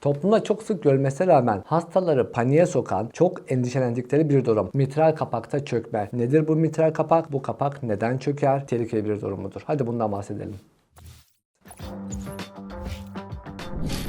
Toplumda çok sık görülmesine rağmen hastaları paniğe sokan, çok endişelendikleri bir durum. Mitral kapakta çökme. Nedir bu mitral kapak? Bu kapak neden çöker? Tehlikeli bir durum mudur? Hadi bundan bahsedelim.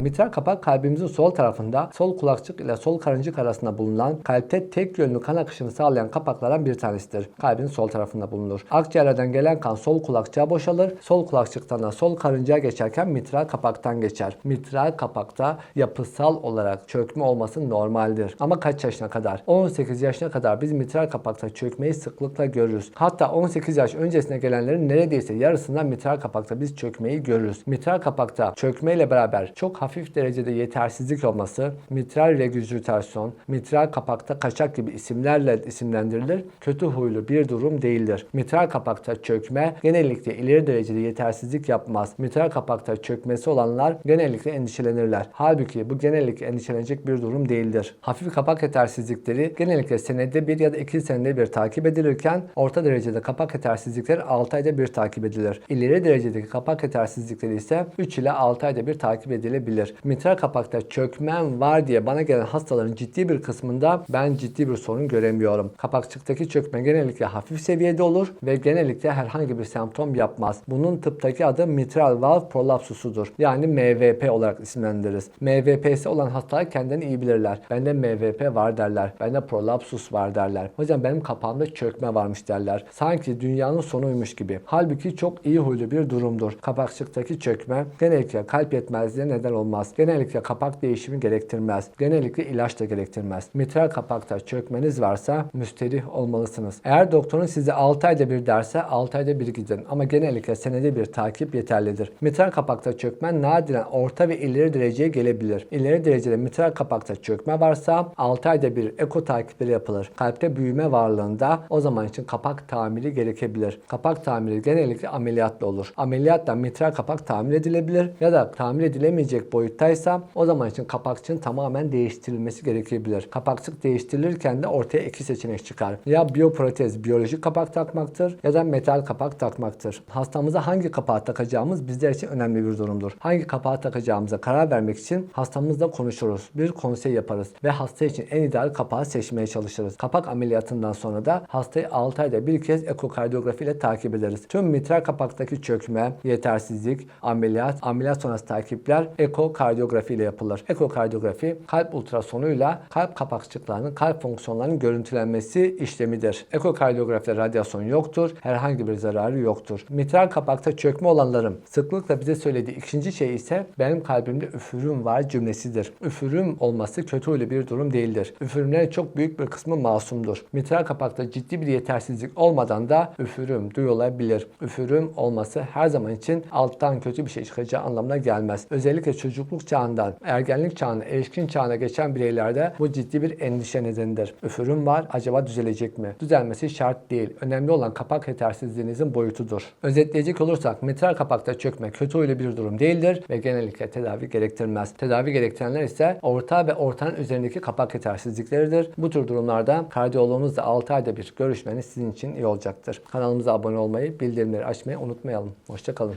Mitral kapak kalbimizin sol tarafında sol kulakçık ile sol karıncık arasında bulunan kalpte tek yönlü kan akışını sağlayan kapaklardan bir tanesidir. Kalbin sol tarafında bulunur. Akciğerlerden gelen kan sol kulakçığa boşalır. Sol kulakçıktan da sol karıncaya geçerken mitral kapaktan geçer. Mitral kapakta yapısal olarak çökme olması normaldir. Ama kaç yaşına kadar? 18 yaşına kadar biz mitral kapakta çökmeyi sıklıkla görürüz. Hatta 18 yaş öncesine gelenlerin neredeyse yarısından mitral kapakta biz çökmeyi görürüz. Mitral kapakta çökmeyle beraber çok hafif derecede yetersizlik olması, mitral regüzitasyon, mitral kapakta kaçak gibi isimlerle isimlendirilir. Kötü huylu bir durum değildir. Mitral kapakta çökme genellikle ileri derecede yetersizlik yapmaz. Mitral kapakta çökmesi olanlar genellikle endişelenirler. Halbuki bu genellikle endişelenecek bir durum değildir. Hafif kapak yetersizlikleri genellikle senede bir ya da iki senede bir takip edilirken orta derecede kapak yetersizlikleri 6 ayda bir takip edilir. İleri derecedeki kapak yetersizlikleri ise 3 ile 6 ayda bir takip edilebilir. Mitral kapakta çökmem var diye bana gelen hastaların ciddi bir kısmında ben ciddi bir sorun göremiyorum. Kapakçıktaki çökme genellikle hafif seviyede olur ve genellikle herhangi bir semptom yapmaz. Bunun tıptaki adı mitral valve prolapsusudur. Yani MVP olarak isimlendiririz. MVP'si olan hastalar kendilerini iyi bilirler. Bende MVP var derler. Bende prolapsus var derler. Hocam benim kapağımda çökme varmış derler. Sanki dünyanın sonuymuş gibi. Halbuki çok iyi huylu bir durumdur. Kapakçıktaki çökme genellikle kalp yetmezliğine neden olmaz. Genellikle kapak değişimi gerektirmez. Genellikle ilaç da gerektirmez. Mitral kapakta çökmeniz varsa müsterih olmalısınız. Eğer doktorun size 6 ayda bir derse 6 ayda bir gidin. Ama genellikle senede bir takip yeterlidir. Mitral kapakta çökme nadiren orta ve ileri dereceye gelebilir. İleri derecede mitral kapakta çökme varsa 6 ayda bir eko takipleri yapılır. Kalpte büyüme varlığında o zaman için kapak tamiri gerekebilir. Kapak tamiri genellikle ameliyatla olur. Ameliyatla mitral kapak tamir edilebilir ya da tamir edilemeyecek boyuttaysa o zaman için kapakçığın tamamen değiştirilmesi gerekebilir. Kapakçık değiştirilirken de ortaya iki seçenek çıkar. Ya biyoprotez biyolojik kapak takmaktır ya da metal kapak takmaktır. Hastamıza hangi kapağı takacağımız bizler için önemli bir durumdur. Hangi kapağı takacağımıza karar vermek için hastamızla konuşuruz. Bir konsey yaparız ve hasta için en ideal kapağı seçmeye çalışırız. Kapak ameliyatından sonra da hastayı 6 ayda bir kez ekokardiyografi ile takip ederiz. Tüm mitral kapaktaki çökme, yetersizlik, ameliyat, ameliyat sonrası takipler ekokardiyografi ile yapılır. Ekokardiyografi kalp ultrasonuyla kalp kapakçıklarının kalp fonksiyonlarının görüntülenmesi işlemidir. Ekokardiyografide radyasyon yoktur. Herhangi bir zararı yoktur. Mitral kapakta çökme olanların sıklıkla bize söylediği ikinci şey ise benim kalbimde üfürüm var cümlesidir. Üfürüm olması kötü öyle bir durum değildir. Üfürümlerin çok büyük bir kısmı masumdur. Mitral kapakta ciddi bir yetersizlik olmadan da üfürüm duyulabilir. Üfürüm olması her zaman için alttan kötü bir şey çıkacağı anlamına gelmez. Özellikle çocukluk çağından ergenlik çağına, erişkin çağına geçen bireylerde bu ciddi bir endişe nedenidir. Üfürüm var, acaba düzelecek mi? Düzelmesi şart değil. Önemli olan kapak yetersizliğinizin boyutudur. Özetleyecek olursak mitral kapakta çökme kötü huylu bir durum değildir ve genellikle tedavi gerektirmez. Tedavi gerektirenler ise orta ve ortanın üzerindeki kapak yetersizlikleridir. Bu tür durumlarda kardiyoloğunuzla 6 ayda bir görüşmeniz sizin için iyi olacaktır. Kanalımıza abone olmayı, bildirimleri açmayı unutmayalım. Hoşçakalın.